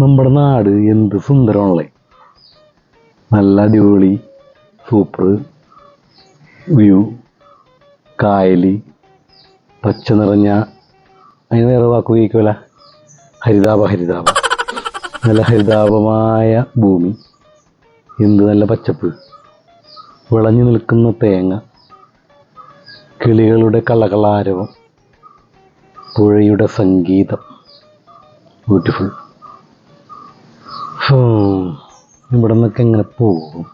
നമ്മുടെ നാട് എന്ത് സുന്ദരമാണല്ലേ? നല്ല അടിപൊളി സൂപ്പർ വ്യൂ കായലി പച്ച നിറഞ്ഞ അതിന് വേറെ വാക്ക് ഉപയോഗിക്കൂല. ഹരിതാപ ഹരിതാപ നല്ല ഹരിതാപമായ ഭൂമി. എന്ത് നല്ല പച്ചപ്പ്. വിളഞ്ഞു നിൽക്കുന്ന തേങ്ങ. കിളികളുടെ കളകളാരവം പുഴയുടെ സംഗീതം. ബ്യൂട്ടിഫുൾ ഇവിടെ നിന്നൊക്കെ എങ്ങനെ പോകും.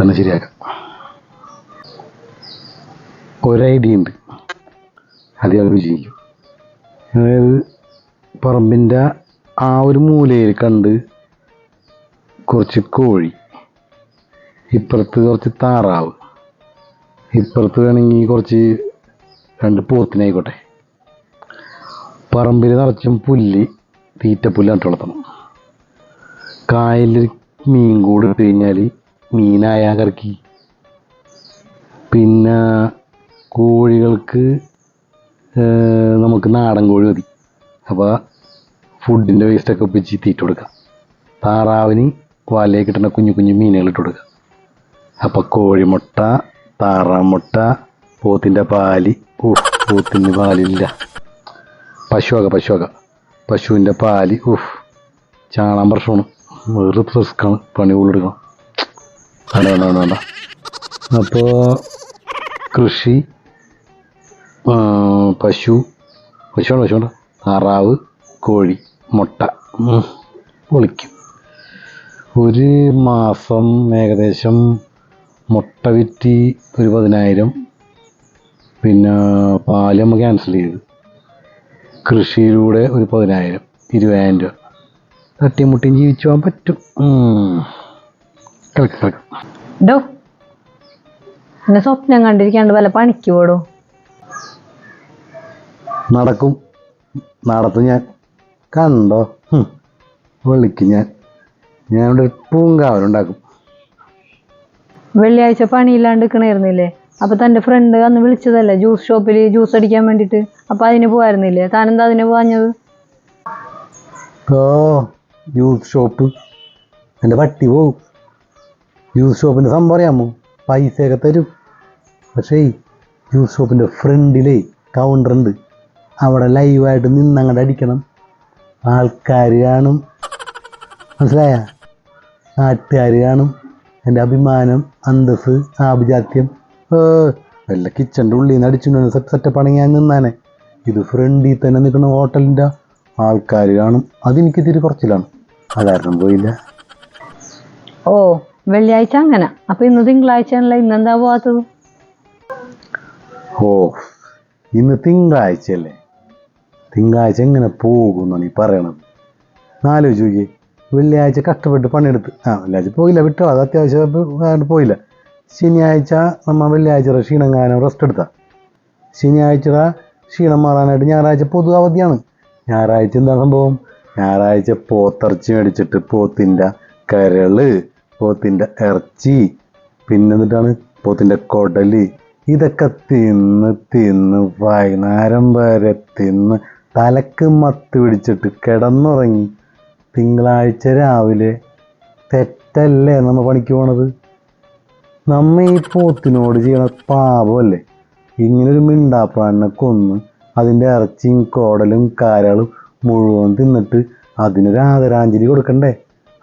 തന്നെ ശരിയാക്കാം. ഒരൈഡിയ ഉണ്ട്. അത് ഞാൻ വിജയിക്കും. അതായത് പറമ്പിന്റെ ആ ഒരു മൂലയിൽ കണ്ട് കുറച്ച് കോഴി ഇപ്പുറത്ത് കുറച്ച് താറാവ് ഇപ്പുറത്ത് വേണമെങ്കിൽ കുറച്ച് രണ്ട് പോത്തിനായിക്കോട്ടെ പറമ്പിൽ നിറച്ചും പുല്ല് തീറ്റപ്പുല്ല് പുല്ലാട്ട് വളർത്തണം. കായലിൽ മീൻ കൂടി കഴിഞ്ഞാൽ മീനായ കറക്കി. പിന്നെ കോഴികൾക്ക് നമുക്ക് നാടൻ കോഴി മതി. അപ്പോൾ ഫുഡിന്റെ വേസ്റ്റൊക്കെ ഒപ്പിച്ച് തീറ്റ കൊടുക്കാം. താറാവിന് വാലയിൽ കിട്ടുന്ന കുഞ്ഞു കുഞ്ഞു മീനുകൾ ഇട്ട് കൊടുക്കുക അപ്പോൾ കോഴിമുട്ട താറാമുട്ട പോത്തിന്റെ പാൽ പോത്തിന്റെ പാലില്ല. പശുവക പശുവക. പശുവിന്റെ പാൽ ഉഫ് ചാണാൻ പ്രശ്നമാണ്. വേറെ റിസ്ക്കാണ് പണി കൂടുതലെടുക്കണം വേണ്ട വേണ്ട അപ്പോൾ കൃഷി പശു വേണ്ട പശു വേണ്ട അറാവ് കോഴി മുട്ട പൊളിക്കും. ഒരു മാസം ഏകദേശം മുട്ട വിറ്റി ഒരു പതിനായിരം. പിന്നെ പാൽ നമ്മൾ ക്യാൻസൽ ചെയ്ത്. കൃഷിയിലൂടെ ഒരു പതിനായിരം ഇരുപതിനായിരം രൂപ. തട്ടിയും മുട്ടിയും ജീവിച്ചു പോകാൻ പറ്റും. കിടക്കും കിടക്ക് ഡോ എന്നെ സ്വപ്നം കണ്ടിരിക്കാണ്ട് വല്ല പണിക്ക് പോടോ? നടക്കും. നടത്തും ഞാൻ. കണ്ടോ. വിളിക്കും ഞാൻ. ഞാൻ ഇവിടെ ഒരു പൂങ്കാവലുണ്ടാക്കും വെള്ളിയാഴ്ച പണിയില്ലാണ്ട് നിൽക്കണായിരുന്നില്ലേ അപ്പൊ തന്റെ ഫ്രണ്ട് അന്ന് വിളിച്ചതല്ലേ ജ്യൂസ് ഷോപ്പിൽ ജ്യൂസ് അടിക്കാൻ വേണ്ടിയിട്ട് അപ്പോൾ അതിന് പോവായിരുന്നില്ലേ? താനെന്താ അതിന് പോകാഞ്ഞത് ജ്യൂസ് ഷോപ്പ് എന്റെ പട്ടി ജ്യൂസ് ഷോപ്പിന്റെ സംഭവം അറിയാമോ? പൈസയൊക്കെ തരും. പക്ഷേ ജ്യൂസ് ഷോപ്പിന്റെ ഫ്രണ്ടിലേ കൗണ്ടർ ഉണ്ട്. അവിടെ ലൈവായിട്ട് നിന്ന് അങ്ങോട്ട് അടിക്കണം. ആൾക്കാർ കാണും. മനസ്സിലായ? നാട്ടുകാർ കാണും. എന്റെ അഭിമാനം അന്തസ് ആഭിജാത്യം. വല്ല കിച്ചന്റെ ഉള്ളിൽ നിന്ന് അടിച്ചു സെറ്റ് സെറ്റപ്പാണെങ്കിൽ ഞാൻ നിന്നാനെ. ഇത് ഫ്രണ്ടിൽ തന്നെ നിൽക്കുന്ന ഹോട്ടലിന്റെ ആൾക്കാർ കാണും. അതെനിക്ക് ഇത്തിരി കുറച്ചിലാണ്. അതാരണം പോയില്ല. ഓ വെള്ളിയാഴ്ച അങ്ങനെ. അപ്പൊ ഇന്ന് തിങ്കളാഴ്ച ആണല്ലോ ഇന്നെന്താ പോവാത്തത്? ഓ ഇന്ന് തിങ്കളാഴ്ചയല്ലേ? തിങ്കളാഴ്ച എങ്ങനെ പോകുമെന്നാണ് ഈ പറയണത്? നാലോ നോക്കി വെള്ളിയാഴ്ച കഷ്ടപ്പെട്ട് പണിയെടുത്ത് ആ വെള്ളിയാഴ്ച പോയില്ല വിട്ടോ. അത് അത്യാവശ്യം പോയില്ല. ശനിയാഴ്ച നമ്മൾ വെള്ളിയാഴ്ച ക്ഷീണം കാരണം റെസ്റ്റ് എടുത്താൽ ശനിയാഴ്ച ക്ഷീണം മാറാനായിട്ട് ഞായറാഴ്ച പൊതു അവധിയാണ്. ഞായറാഴ്ച എന്താ സംഭവം? ഞായറാഴ്ച പോത്തിറച്ചി മേടിച്ചിട്ട് പോത്തിന്റെ കരൾ പോത്തിന്റെ ഇറച്ചി പിന്നെ എന്നിട്ടാണ് പോത്തിന്റെ കൊടൽ. ഇതൊക്കെ തിന്ന് തിന്ന് വൈകുന്നേരം വരെ തിന്ന് തലക്ക് മത്ത് പിടിച്ചിട്ട് കിടന്നുറങ്ങി തിങ്കളാഴ്ച രാവിലെ തെറ്റല്ലേ നമ്മൾ പണിക്ക് പോണത്? നമ്മ ഈ പോത്തിനോട് ചെയ്യണ പാപമല്ലേ? ഒരു മിണ്ടാപ്രാണിനെ കൊന്ന് അതിന്റെ ഇറച്ചിയും കോടലും കാരളും മുഴുവൻ തിന്നിട്ട് അതിനൊരു ആദരാഞ്ജലി കൊടുക്കണ്ടേ?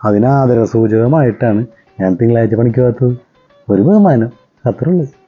അതിന് ആദരസൂചകമായിട്ടാണ് ഞാൻ തിങ്കളാഴ്ച പണിക്ക് പോകാത്തത്. ഒരു ബഹുമാനം. അത്രേ ഉള്ളൂ.